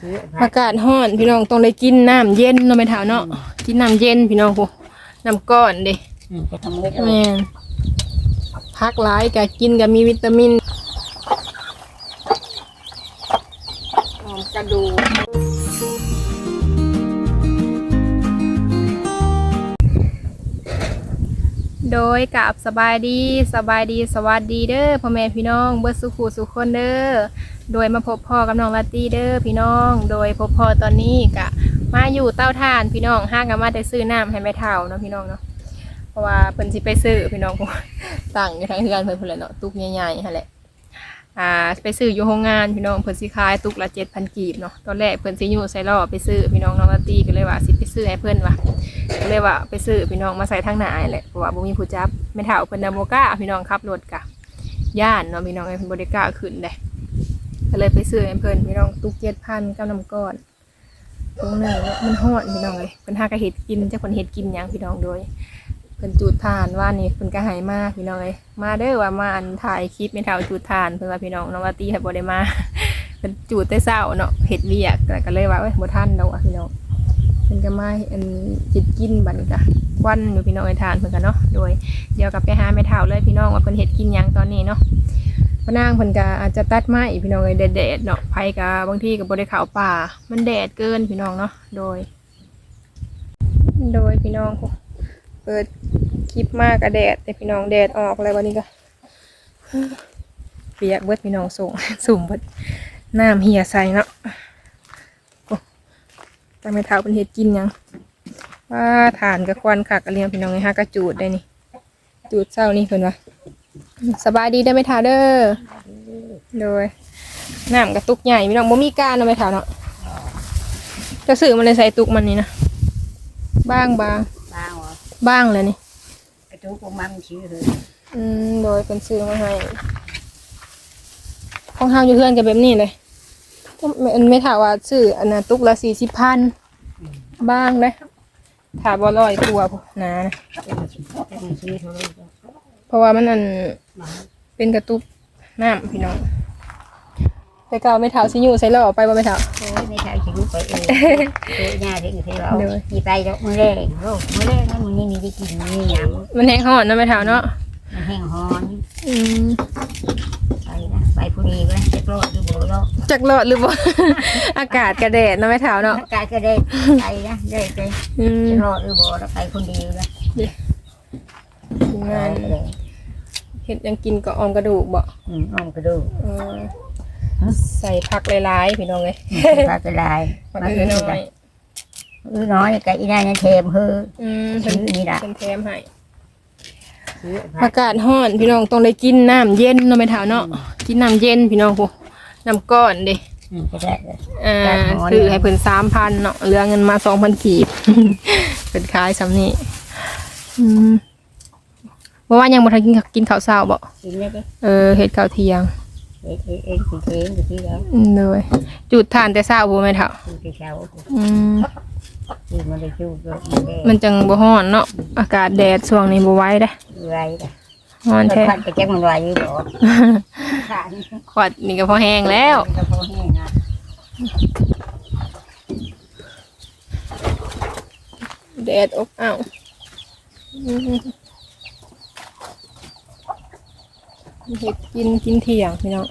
ซื้ออากาศร้อนพี่น้องต้องได้กินน้ำเย็นเนาะแม่เฒ่าเนาะกินน้ำเย็นพี่น้องโหน้ำก้อนเด้อืมไปทำเล็กแม่นพักหลายก็กินก็มีวิตามินหอมกระดูกโดยกับสบายดีสบายดีสวัสดีเด้อพ่อแม่พี่น้องเบิดสุขูสุขคนเด้อ โดยมาพบพ่อกับน้องลาตี้เด้อพี่น้อง โดยพบพ่อตอนนี้กะมาอยู่เต้าถ่านพี่น้องห้างกันมาได้ซื้อน้ำให้แม่เฒ่าเนาะพี่น้องเนาะเพราะว่าเพิ่นสิไปซื้อพี่น้องตั้งอยู่ทางเฮือนเพิ่นพุ่นแหละเนาะตุกใหญ่ๆหั่นแหละอ่าไปซื้ออยู่โรงงานพี่น้องเพิ่นสิขายตุกละ7,000กีบเนาะตอนแรกเพิ่นสิอยู่ใส่ล้อไปซื้อพี่น้องน้องลาตี้ก็เลยว่าสิไปซื้อให้เพิ่นว่ะก็เลยว่าไปซื้อพี่น้องมาใส่ทางหน้าแหละเพราะว่าบ่มีผู้จับแม่เฒ่าเพิ่นน่ะบ่กล้าพี่น้องขับรถกะย่านเนาะพี่น้องเอ้ยเพิ่นบ่ได้กล้าขึ้นเด้ ก็เลยไปซื้อให้เพิ่นพี่น้องตุ๊ก7,000กับน้ำก้อนตรงนั้นเนาะมันฮอดพี่น้องเอ้ยเพิ่นหากะเฮ็ดกินจักเพิ่นเฮ็ดกินหยังพี่น้องโดยเพิ่นจูดทานว่านี่เพิ่นก็หายมากพี่น้องเอ้ยมาเด้อว่ามาอันถ่ายคลิปไม่เท่าจูดทานเพิ่นว่าพี่น้องน้องว่าตีให้บ่ได้มาเพิ่นจูดแต่เช้าเนาะเฮ็ดเวียกแต่ก็เลยว่าเอ้ยบ่ทันดอกอะพี่น้องเพิ่นก็มาอันจิตกินบัดนี้ก็ควันอยู่พี่น้องไอ้ทานเพิ่นก็เนาะโดยเดี๋ยวกลับไปหาแม่เฒ่าเลยพี่น้องว่าเพิ่นเฮ็ดกินหยังตอนนี้เนาะ พนางเพิ่นก็อาจจะตัดไม้พี่น้องเอ้ยแดดๆเนาะไผก็บางทีก็บ่ได้เข้าป่า มันแดดเกินพี่น้องเนาะโดย โดยพี่น้องเปิดคลิปมากกระแดด แต่พี่น้องแดดออกอะไรวันนี้ก็เปียกเบิดพี่น้องส่งสุ่มเบิดน้ำเหี่ยใส่เนาะโอ้ตาไม่เท้าเป็นเห็ดกินยังว่าฐานกับควันคักกระเลียงพี่น้องไงฮะกระจูดได้นี่ จูดเศร้านี่เพิ่นว่า สบายดีได้ไหมท้าเด้อโดยน้ำกระตุกใหญ่พี่น้องบ่มีการเนาะไม่เท้าเนาะจะสื่อมันเลยใส่ตุกมันนี่นะบ้างบางบางวะบ้างเลยนี่กระจุกของมันชื่อเลยอืมโดยเป็นซื้อมาให้ของเฮาอยู่เพื่อนกันแบบนี้เลยมันไม่ถามว่าซื้ออันนั้นตุกละสี่สิบพันบ้างเลยถาบอลอยตัวพวกหนานะ เป็นชื่อเท่าไหร่เพราะว่ามันอันเป็นกระตุกน้ำพี่น้องแต่เก่าไม่เท่าสิอยู่ใส่ล่อไปบ่ไม่เท่าโอ้ยไม่ใช่ชีวิตไปเองเจอหน้าที่ที่เราเดี๋ยวมีไปแล้วมือแรกโอ้มือแรกนั่นมือนี้มีได้กินมีหยำมันแห้งหอนนะไม่เท่าเนาะมันแห้งหอนอืมไปนะไปพอดีไปจะโกรธดูโบแล้วจักรอดหรือบ่อากาศกระแดดนะไม่เท่าเนาะกายก็ได้ไปนะได้ไปอืมจะโกรธดูโบแล้วไปคนเดียวนะ ทีมงานเห็ดยังกินก็ออมกระดูกบ่อืมอ้อมกระดูกเออใส่ผักหลายๆพี่น้องเลยปลากระไดมันมาอือืออน้น้ออยยอือน้อยกับอีนายนั่นเทมเฮออืมซื้เพิ่นอนี่ละเพิ่นแถมให้ซื้ออากาศร้อนพี่น้องต้องได้กินน้ำเย็นเนาะแม่เฒ่าเนาะกินน้ำเย็นพี่น้องโหน้ำก้อนเด้ อืมก็ได้เลย อ่าอากาศร้อนซื้อให้เพิ่น3,000เนาะเหลือเงินมา2,000กีบ เพิ่นขายซ้ำนี้อืม บ่ว่ายังบ่ทันกินข้าวกินข้าวเช้าบ่กินได้ดิเออเฮ็ดข้าวเที่ยงเอ็งเอ็งเอ็งสิเทงอยู่ที่แล้วอืมเลยจุดทานแต่เช้าบ่แม่เฒ่าคือที่เช้าอืมคือมันได้ชูก็มันได้มันจังบ่ร้อนเนาะอากาศแดดช่วงนี้บ่ไหวเด้ไรนะร้อนมันแท้พันไปแจ้งมันวายอยู่บ่ขาดขวดนี่ก็พอแห้งแล้วมันก็พอแห้งนะแดดอบอ้าวอืม เห็ดกินกินเที่ยงพี่น้อง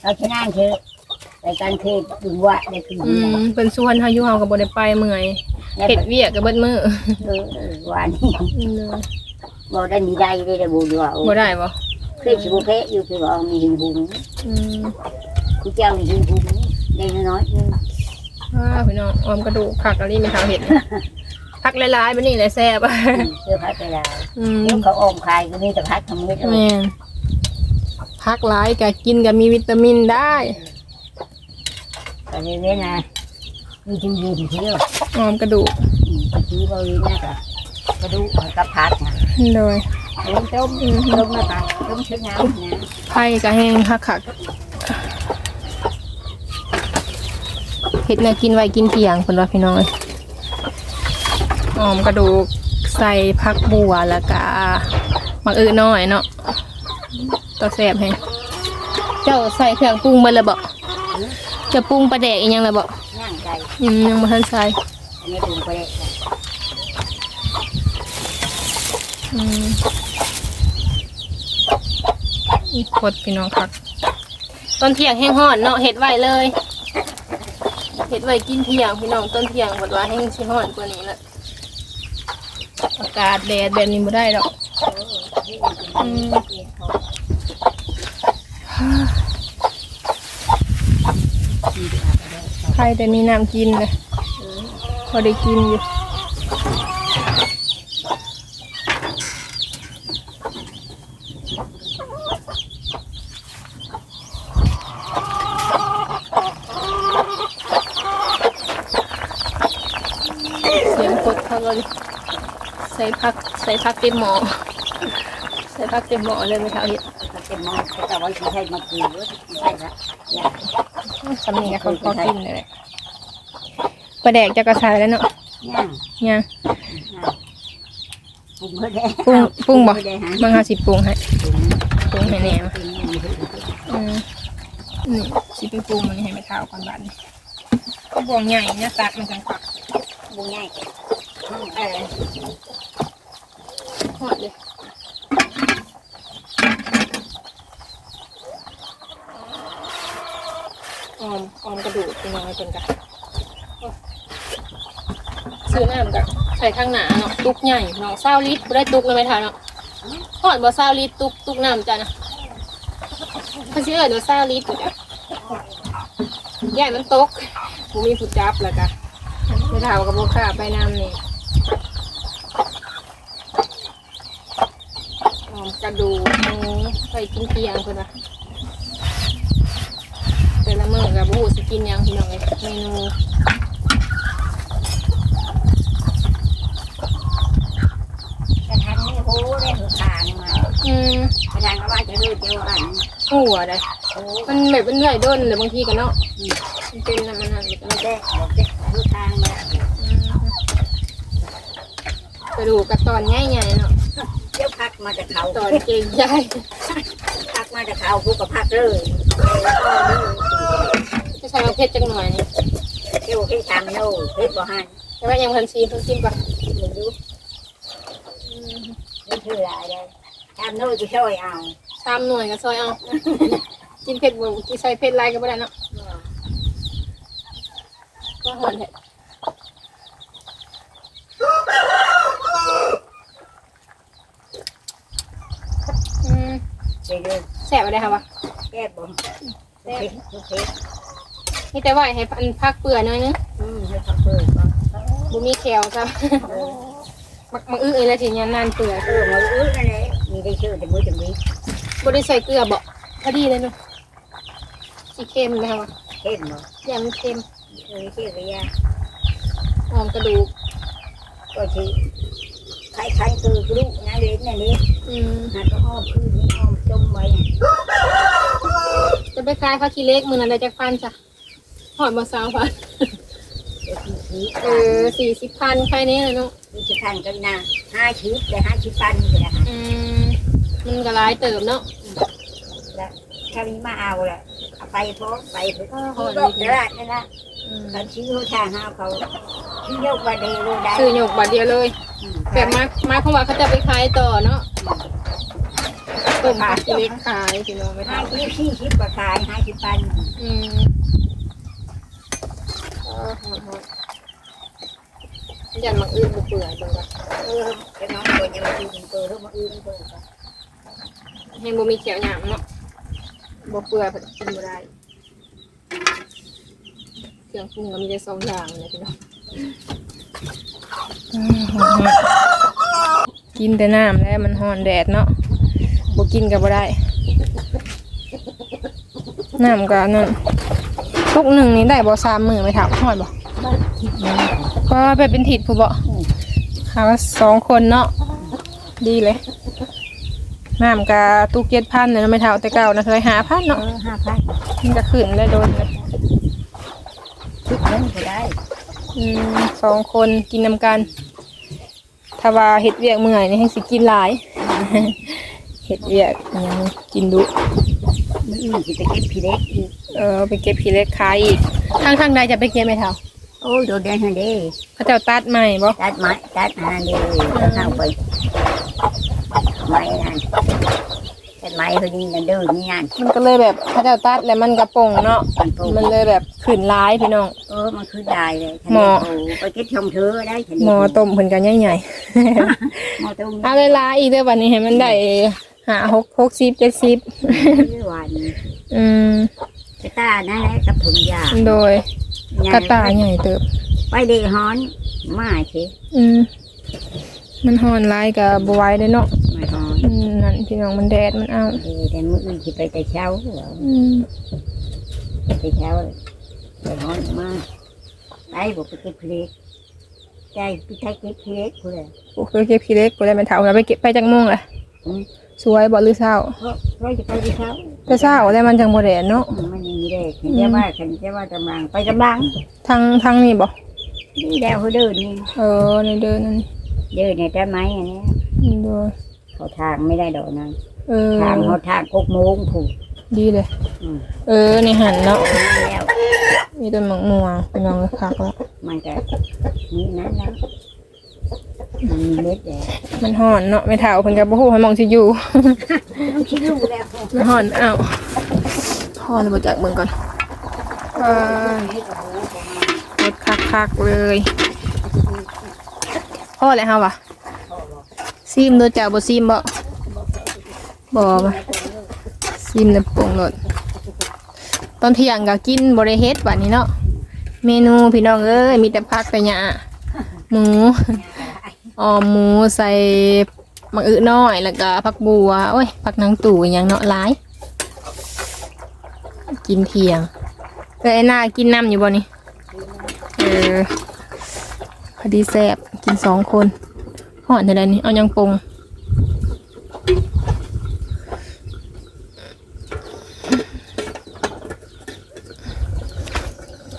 เราชนะเถอะรายการเทศดูว่าได้คืออืมเป็นส่วนเฮาอยู่เฮาก็บ่ได้ไปเมื่อยเฮ็ดเวียกก็เบิดมื้อเออวันนี้อืมเลยบ่ได้มีได้ได้ได้บูดว่าบ่ได้บ่เคยสิบ่เคยอยู่คือว่ามีหินบุญอืมกูเจ้ามีหินบุญได้น้อยนึงว้าพี่น้องออมกระดูกผักอะไรไม่ทาเห็ด นะผักหลายๆบัดนี้แหละแซ่บเสื้อผ้าไปแล้วอืมเดี๋ยวเขาออมขายก็มีแต่พัดทำไม่ได้แม่นผักหลายก็กินก็มีวิตามินได้ตอนนี้เนี่ยนะมีจริงจริงเที่ยวออมกระดูกตะกี้บริเวณนะกระดูกกับพัดนะเลยต้มต้มต้มนะปะต้มชิ้นน้ำนะไผ่ก็แห้งคักคักเห็ดแนวกินไว้กินเที่ยงเพิ่นว่าพี่น้องเอ้ย ออมกระดูกใส่ผักบัวแล้วก็มักอื้อน้อยเนาะตัวแซ่บแฮงเจ้าใส่เครื่องปรุงเบิดแล้วบ่จะปรุงปลาแดกอีกยังล่ะบ่ย่างใจยังยังบ่ทันใส่อันนี้ดูไปเลยอืมอีกดพี่น้องครับต้นเที่ยงแห้งฮ้อนเนาะเฮ็ดไว้เลยเฮ็ดไว้กินเที่ยงพี่น้องต้นเที่ยงบ่ว่าแห้งสิฮ้อนกว่านี้ละอากาศแดดแบบนี้บ่ได้หรอกอืมใครแต่มีน้ำกินเลยพอได้กินอยู่ เสียงกดเขาเลยใส่พักใส่พักเต็มหม้อใส่พักเต็มหม้อเลยไม่เท่าเห็ดเป็นมองแต่ว่าที่ใช้มาคือที่ใช้ละย่างสำเนียงเขาพอกินเลยแหละปลาแดกจะกระชายแล้วเนาะย่างยังปรุงเพื่อได้ปรุงปรุงบ่เพื่อได้ฮะบางหาสิปรุงให้ปรุงปรุงให้แหน่มาปรุงอย่างนี้อืมนี่สิไปปรุงมันให้ไม่เท่าก่อนบ้านนี้ก็บวงใหญ่เนี่ยตัดมันจังปักปรุงง่าย ออหอดเลยออมออมกระดูกพี่น้องเป็นกันซื้อน้ำกับใส่ข้างหนาเนาะตุกใหญ่น้องเศร้าลิตรได้ตุกเลยไหมทานเนาะหอดบ่เศร้าลิตรตุกตุกน้ำจ้ะนะเขาชื่อเอิ้นว่าเศร้าลิตรจ้ะใหญ่มันตกกูมีผู้จับแล้วกันไม่ท่ากับบุค่าไปน้ำนี่หอม กระดูกหมูไปกินเที่ยงคนละแต่ละมื้อกับบูสกินหยังพี่น้องเอ้ยเมนูกระทันนี่โอ้ได้หัวทางมาอืมกระทันก็ว่าจะรู้เจ้าอันหัวได้โอ้มันแบบเป็นเหนื่อยด้นเลยบางทีกันเนาะมันเป็นน้ำมันหันแบบไม่นั้นได้บอกได้หัวทางมา กระดูกกระตอนง่ายๆเนาะเจ้าพัก มาจากเขาตอนเก่งใหญ่พักมาจากเขาผู้กับพักเลยจะใช้มาเพชรจังหน่อยนี่เจ้าให้ทำโน่เพชรบ่หันแต่ว่ายังพันซีเพิ่งซิมก่อนมึงดูนี่คืออะไรได้ทำโน่จะช่วยเอาสามหน่วยก็ซอยเอากินเผ็ดบ่กินใส่เผ็ดไรก็ไม่ได้เนาะก็หอนเผ็ดอื มไปเลยแสบอะไรคะวะแก้บ่โอเคโอเคนี่แต่ว่าให้อันพักเปลือกหน่อยนึงอืมให้พักเปิดก่อนบุมีแคลจ้ะมักมักอื้อเอ้ยแล้วทีนี้นานเปื่อยเออมาอื้อนั่นแหละมีได้ชื่อแต่มือจะมีบ่ได้ใส่เกลือบ่พอดีเลยเนาะสีเค็มนะคะวะเห็นบ่ยำมันเค็มเออชื่อกระยาหอมกระดูกก็ที่ใครใครคือกระดูกนะเล่นนั่นนี่อืมหาก็อ้อมคือนี่อ้อม จมไว้จะไปขายผ้าขี้เล็กมือนั้นได้จากพันจ้ะหอดมาสาวพันเดี๋ยวทีทีเออสี่สิบพันใครนี้เลยเนาะมีจะทันกันนะห้าชิปได้ห้าชิปปันเลยนะอืมมันก็ร้ายเติมเนาะแล้วถ้ามีมาเอาแหละเอาไปพร้อมไปเพื่อเขาดอกตลาดนี่นะอืมเขาชี้เขาทางห้าเขาที่ยกมาเดเลยได้ซื้อหยกบาทเดียวเลยแบบมามาเพราะว่าเขาจะไปขายต่อเนาะ ต้มผ้าขี้เล็กขายพี่น้องไม่ห้าทำชิปสี่ชิปก็ขายห้าชิปปันอืมเออหอดๆยันมักอื้อบุเปื่อยจังวะเออจะน้องตัวยังมาอื่นตัวรู้มาอื่นตัวก็ให้บ่มีเขียวหยามเนาะบ่เปื่อยเพิ่นกินบ่ได้เครื่องปรุงก็มีแต่สองอย่างเลยพี่น้องกินแต่น้ำแล้วมันฮ้อนแดดเนาะ บ่กินก็บ่ได้น้ำก็นั่นทุกหนึ่งนี่ได้บ่สามมื้อไม่ถามฮอดบ่บ้านคิดนี่ก็ไปเป็นถิดผู้บ่ค่ะว่าสองคนเนาะดีเลยน้ำกะตุกเจ็ดพันเนี่ยไม่เท่าแต่เก่านะเคยหาพันเอเนาะอห้าพันมันจะขึ้นเลยโดนเลยคิดเงินก็ได้อืมสองคนกินนำกันถ้าว่าเห็ดเวียกเมื่อยนี่ให้สิกินหลาย เห็ดเวียกอิหยังกินดุ มันอื่นสิไปเก็บพี่เล็กอีกอเออไปเก็บขี้เหล็กขายอีกทางทางใดจะไปเก็บไหมเท่าโอ้ยโดดเด่นหันเด้เขาเจ้าตัดใหม่บ่ตัดไม้ตัดหันเด้เข้าไปไม้นั่นตัดไม้พอดีนั่นเด้อนี่นั่นมันก็เลยแบบเขาเจ้าตัดแล้วมันกระปงเนาะมันปลูกมันเลยแบบขึ้นร้ายพี่น้อง เออมันคือได้เลยหมอไปเก็บชมเธอได้ฉันหมอต้มเพิ่นกันใหญ่หมอต้มๆเอาเลยลายอีกเด้อวันนี้ให้มันได้ หาหกหกสิบเจ็ดสิบวันอืมกระตานั่นแหละกับถุงยาโดยกระตายใหญ่เติบไปเด็กฮ้อนมาสิอืมมันหอนร้ายกับบไหวเลยเนาะมาฮ้อนอืมนั่นพี่น้องมันแดดมันเอาดีแต่มื้ออื่นสิไปแต่เช้าเหรออืมไปเช้าไปฮ้อนมาไปบอกไปเก็บเพลกใจไปไทยเก็บเพลกกูเลยโอ้เคยเก็บขี้เล็กกูได้มันเถาแล้วไปเก็บไปจังโมงล่ะอืม สวยบ่หรือเศร้าเพราะเพราะจะไปแต่เช้าแต่เศร้าได้มันจังบ่แดดเนาะอืมมันยังมีเด็กเห็นจะว่าฉันจะว่ากำลังไปกำลังทางทางนี้บ่นี่แล้วเขาเดินนี่เออในเดินนั่นเดินในต้นไม้อันนี้อืมโดยเขาทางไม่ได้ดอกนะเออทางเขาทางกกโมงผูกดีเลยอืมเออในหันเนาะแล้วมีต้นมะม่วงเป็นน้องคักแล้วมันก็นี่นั่นแล้ว มันมีเม็ดแดงมันห่อนเนาะไม่เท่าเพิ่นก็บ่ฮู้ให้มองสิอยู่ ต้องคิดดูแล้วมันห่อนอ้าวห่อนบ่จักเบิ่งก่อนว้ายให้กับหูผมรถคักๆเลยพ่อแล้วเฮาวะซิมโดยเจ้าบ่ซิมบ่บ่บ่ซิมแล้วปรุงรสตอนเที่ยงก็กินบ่ได้เฮ็ดบัดนี้เนาะเมนูพี่น้องเอ้ยมีแต่ผักแต่หญ้าหมู ออมหมูใส่มะอึน้อยแล้วก็ผักบัวโอ้ยผักนางตู่อย่างเนาะหลาย กินเที่ยงเอ้ยไอ้หน้ากินน้ำอยู่บ่นี่เออพอดีแซ่บกินสองคนห่อนเท่าไรนี่เอายังปรุง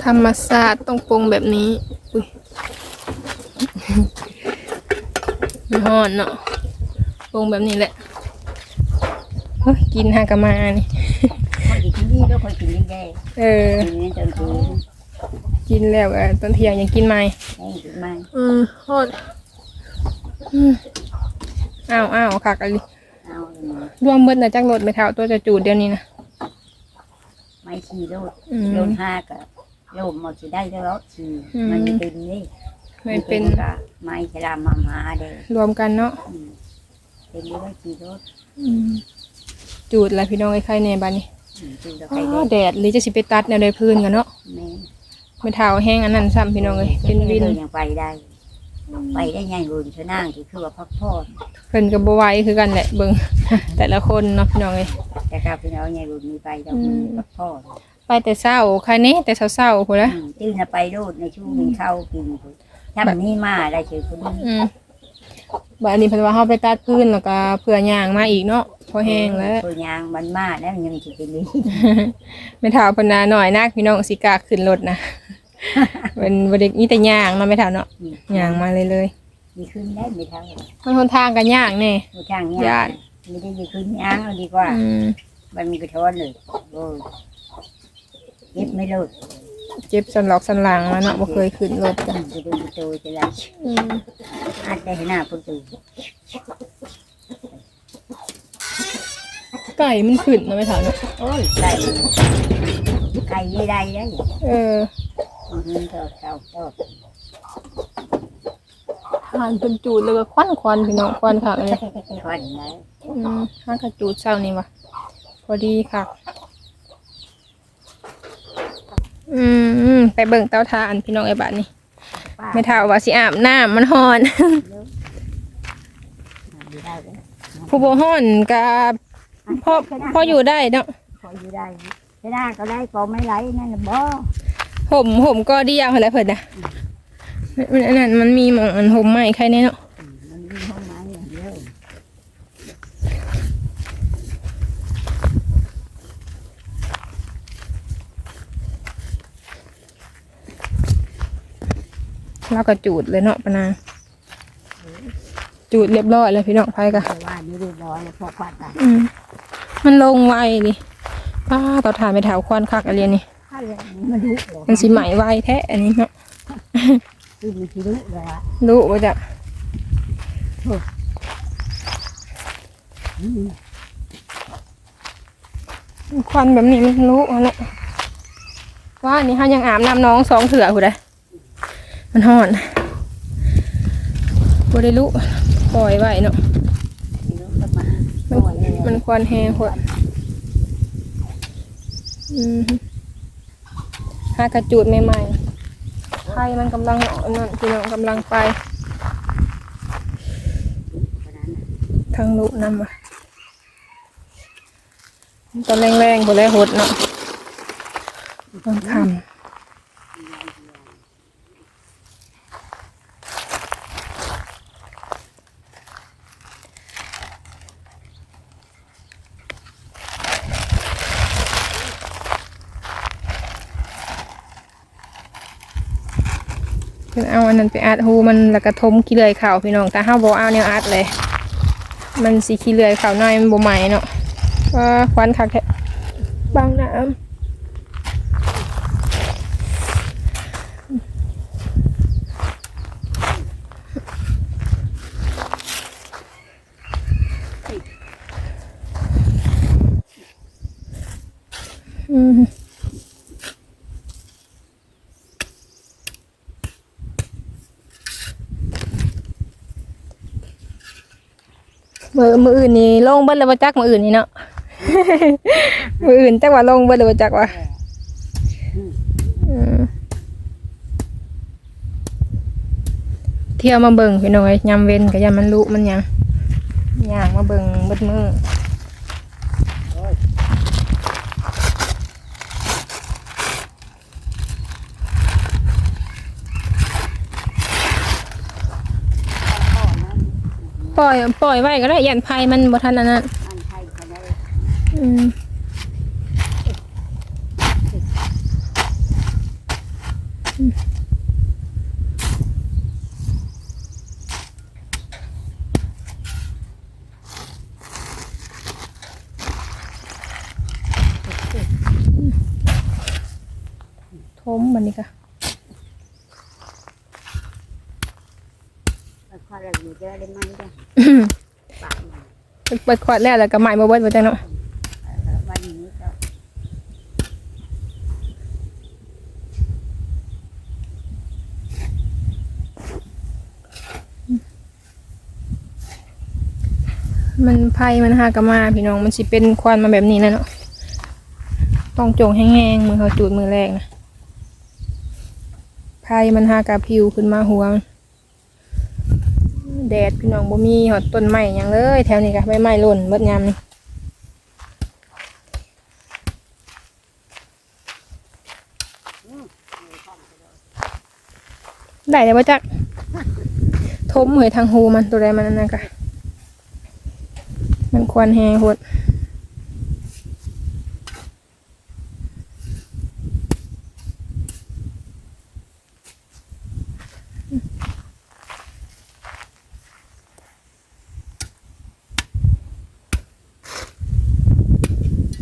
ธรรมศาสตร์ต้องปรุงแบบนี้ อุ้ย มันห่อนเนาะปรุงแบบนี้แหละเฮ้ยกินหากะมานี่ คนกินนี่ก็คนกินนี่ได้เออ กินนี่จนถึงกินแล้วก็ตอนเที่ยงยังกินไหมให้กินมาอืมฮอดอืมอ้าวอ้าวคักอะไรเอารวมเบิดนะจักรถไม่เท่าตัวจะจูดเดี๋ยวนี้นะ ไม่ชีโลดอืม โลดห้าก็โลดหมดสิได้แล้วชีอืมมันไม่เป็นนี่ ไม่เป็น ก็ไม่ชรามาหาเด้อรวมกันเนาะอืมเป็นนี่ได้ชีโลดอืมจูดแล้วพี่น้องไอ้ไข่ในบ้านนี้อืมจูดแล้วอ๋ใครอได้แดดหรือจะสิไปตัดแนวใดพื้นกันเนาะแม่ไม่เท่าแห้งอันนั้นซ้ำพี่น้องเลยเป็นวินยังไปได้ ไปได้ไงบุญชะนางที่คือว่าพักผ่อนเพิ่นก็บ่ไหวคือกันแหละเบิ่ง แต่ละคนเนาะพี่น้องเอ้ยแต่ครับพี่น้องไงบุญมีไปดอกมือพักผ่อนไปแต่เช้าใครนี่แต่เช้าๆพุ่นละอืมตื่นไปโลดในช่วงกินข้าวกินพุ่น ถ้ามันนี่มาได้เจอคนนี้อืมบัดนี้เพิ่นว่าเฮาไปตัดพื้นแล้วก็เพื่อย่างมาอีกเนาะพอแห้งแล้วตัวยางมันมาแล้วมันยังจะเป็นนี้ไม่เท่าเพนนาหน่อยนักพี่น้องสิกล้าขึ้นรถนะเป็นบริมีแต่ย่างเนาะไม่เท่าเนาะย่างมาเลยเลยมีขึ้นได้ไม่เท่ามันหนทางกันย่างแน่มีทางญาย่าติไม่ได้มีขึ้นย่างเอาดีกว่าอืมมันมีกระท้อนเลยโอ้ยเย็บไม่โลด เจ็บสันหลอกสันหลังมาเนาะบ่เคยขึ้นรถอืกันมจะดูประตูจะไรอืมอาจได้หน้าประตูไก่มันขึ้นเนาะไม่เท่าเนาะโอ้ยไก่ไก่ยี่ได้ได้เอออืมเจ้าเจ้าเจ้าทานเป็นจูดเลยว่าควันควันพี่น้องควันคักเลยควันนะอืมห้างกระจูดเช้านี่วะพอดีคัก อืมไปเบิ่งเตาถ่านพี่น้องไอ้บ้านนี่ป้าไม่เท่าว่าสิอาบน้ำมันฮ้อนอยู่ได้เลยผู้บ่ฮ้อนกับพอพออยู่ได้เนาะพออยู่ได้ไม่ได้ก็ได้ก็ไม่ไหลนั่นน่ะบ่ห่มห่มก็เดียวอะไรเพิ่นน่ะมันอันนั้นมันมีหมองอันห่มใหม่ใครแน่เนาะ อืมมันมีห้องไม้อย่างเดียว เราก็จูดเลยเนาะปะนางจูดเรียบร้อยแล้วพี่น้องไผกะแต่ว่านี่เรียบร้อยแล้วพอควันตายอืมมันลงไวดิไผป้าเตาถ่านไปแถวควันคักอะไรนี่ถ้าเลยมันดุเหรอมันสิไหมไวแท้อันนี้เนาะคือมันสิดุเลยอะรู้ว่าจะอืมควันแบบนี้มันรู้เอาละว่าอันนี้เขายังอาบน้ำน้องสองเถื่อหูได้ มันห่อนบ่ได้รู้ปล่อยไว้เนาะม,มันควันแห้งหดอืมหากระจูดใหม่ๆไข่มันกำลังนั่นพี่น้องกำลังไป ทางลุนำว่ะตอนแรงๆพอแล้วหดเนาะต้องทำ เอาอันนั้นไปอัดหูมันแล้วก็ทมขี้เลื่อยเข่าพี่น้องแต่ห้าโบเอาแนวอัดเลย มันสีขี้เลื่อยเข่าน้อยมันโบใหม่เนาะว่าควันคักแท้บางน้ำ มือมืออื่นนี่ลงเบิ้ลเลยบ่จักมืออื่นนี่เนาะ มืออื่นจักว่าลงเบิ้ลเลยบ่จักว่าเที่ยวมาเบิ่งพี่น้อยยามเว้นก็ยามมันลุมันหยังย่างมาเบิ่งเบิดมือ ล่อยปล่อยไว้ก็ได้ยันภัยมันบ่ทันอันนั้นอันไทยก็ได้อืมทมมันนี่ค่ะแล้วอแรกอยู่จะได้ไหมจ้ะ เปิดขวดแล้วแล้วก็ใหม่มาเบิดมาจังเนาะวันนี้ก็มันไผ่มันหากะมาพี่น้องมันสิเป็นควันมาแบบนี้นะเนาะต้องจงแห้งๆมือเขาจูดมือแรกนะไผ่มันหากะผิวขึ้นมาหัวมัน แดดพี่น้องบ่มีหอดต้นไม้หยังเลย แถวนี้ก็ใบไม้หล่นเบิดยามนี่ได้เลยว่าจักทมเหยทางหูมันตัวใดมันนั่นกะมันควรแหงหด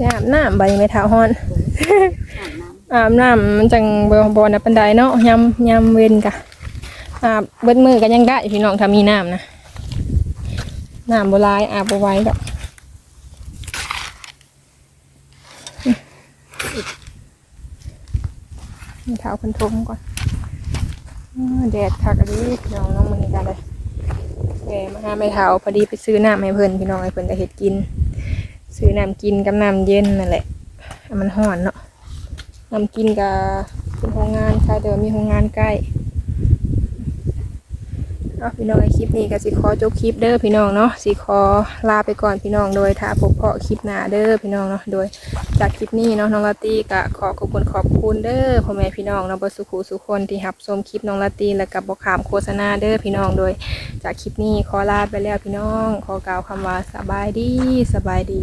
อาบน้ำใบไม่เท้าฮอนอาบน้อาบน้ำมันจังบอบอนะปันไดเนาะยำยำเวนกะอาบเบิดมือกันยังได้พี่น้องถ้ามีน้ำนะน้ำโบรายอาบโบไว้ดอกมีเท้าพันทมก่อนแดดคักอะดิพี่น้องน้องมันกันเลยแกมาหาไม่เท้าพอดีไปซื้อน้ำให้เพิ่นพี่น้องให้เพิ่นจะเห็ดกิน ซื้อน้ำกินกับน้ำเย็นนั่นแหละมันห่อนเนาะนำกินกับเป็นโรงงานใค่ะเดี๋ยวมีโรงงานใกล้เอาพี่น้องไอคลิปนี้ก็สิขอจบคลิปเด้อพี่น้องเนาะสิขอลาไปก่อนพี่น้องโดยถ้าพบเพาะคลิปหน้าเด้อพี่น้องเนาะโดยจากคลิปนี้เนาะน้องลาตีก็ขอขอบคุณขอบคุณเด้อพ่อแม่พี่น้องเนาะบสุขุสุคนที่รับชมคลิปน้องลาตีและกับบขามโฆษณาเด้อพี่น้องโดย จากคลิปนี้ขอลาไปแล้วพี่น้อง ขอกล่าวคำว่าสบายดีสบายดี